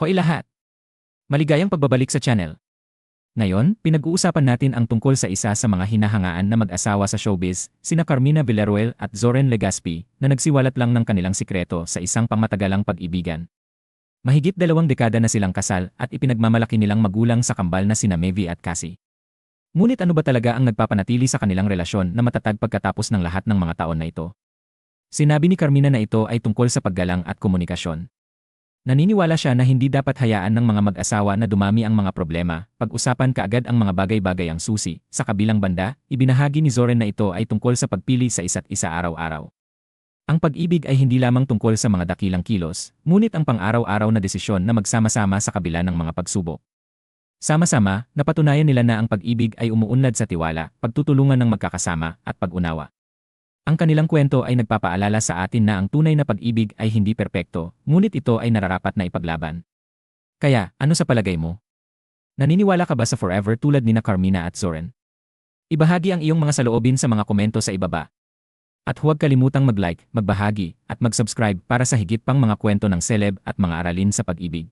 Hoy lahat! Maligayang pagbabalik sa channel. Ngayon, pinag-uusapan natin ang tungkol sa isa sa mga hinahangaan na mag-asawa sa showbiz, sina Carmina Villaruel at Zoren Legaspi, na nagsiwalat lang ng kanilang sikreto sa isang pangmatagalang pag-ibigan. Mahigit dalawang dekada na silang kasal at ipinagmamalaki nilang magulang sa kambal na sina Mevi at Cassie. Ngunit ano ba talaga ang nagpapanatili sa kanilang relasyon na matatag pagkatapos ng lahat ng mga taon na ito? Sinabi ni Carmina na ito ay tungkol sa paggalang at komunikasyon. Naniniwala siya na hindi dapat hayaan ng mga mag-asawa na dumami ang mga problema, pag-usapan kaagad ang mga bagay-bagay ang susi. Sa kabilang banda, ibinahagi ni Zoren na ito ay tungkol sa pagpili sa isa't isa araw-araw. Ang pag-ibig ay hindi lamang tungkol sa mga dakilang kilos, ngunit ang pang-araw-araw na desisyon na magsama-sama sa kabila ng mga pagsubok. Sama-sama, napatunayan nila na ang pag-ibig ay umuunlad sa tiwala, pagtutulungan ng magkakasama, at pag-unawa. Ang kanilang kwento ay nagpapaalala sa atin na ang tunay na pag-ibig ay hindi perpekto, ngunit ito ay nararapat na ipaglaban. Kaya, ano sa palagay mo? Naniniwala ka ba sa forever tulad ni na Carmina at Zoren? Ibahagi ang iyong mga saloobin sa mga komento sa ibaba. At huwag kalimutang mag-like, magbahagi, at mag-subscribe para sa higit pang mga kwento ng celeb at mga aralin sa pag-ibig.